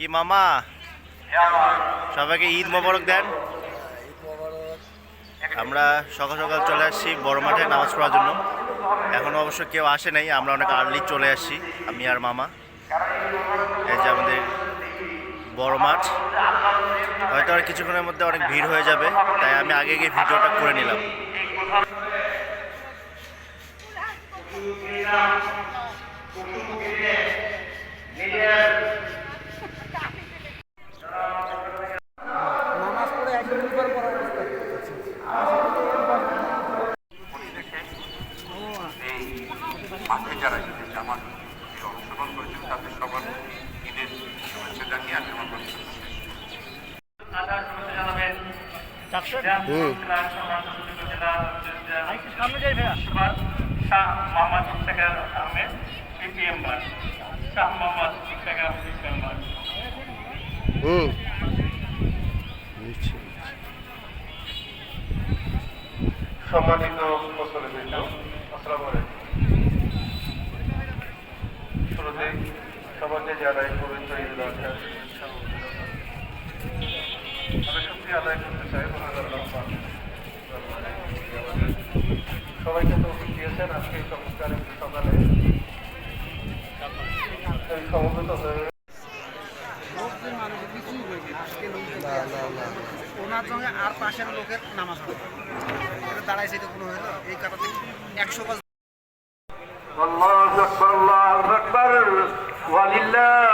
কি মামা? সবাইকে ঈদ মোবারক দেন। আমরা সকাল সকাল চলে আসছি বড় মাঠে নামাজ পড়ার জন্য। এখনও অবশ্য কেউ আসে নাই, আমরা অনেক আর্লি চলে আসছি, আমি আর মামা। এই যে আমাদের বড় মাঠ। হয়তো আর কিছুক্ষণের মধ্যে অনেক ভিড় হয়ে যাবে, তাই আমি আগে গিয়ে ভিডিওটা করে নিলাম নামাজ পড়ে একদিন পর পর অবস্থা এই মাঠে যারা ঈদের জামাত অংশগ্রহণ করেছেন তাদের সবার ঈদের শুভেচ্ছা জানিয়ে সামনে যাই ভাইয়া শাহ মোহাম্মদ আহমেদ বার শাহ মোহাম্মদ আহমেদ সম্মানিত আসসালামু আলাইকুম। সবাইকে জানাই পবিত্র ঈদ। আমি শুক্রিয়া আদায় করতে চাই। সবাইকে তো দিয়েছেন, আজকে চমৎকার সকালে সমবেত হয়ে ওনার সঙ্গে আর পাশের লোকের নামাজ দাঁড়াইছে তো কোনো হলো এই কাটাতে একশো الله أكبر الله أكبر. ولله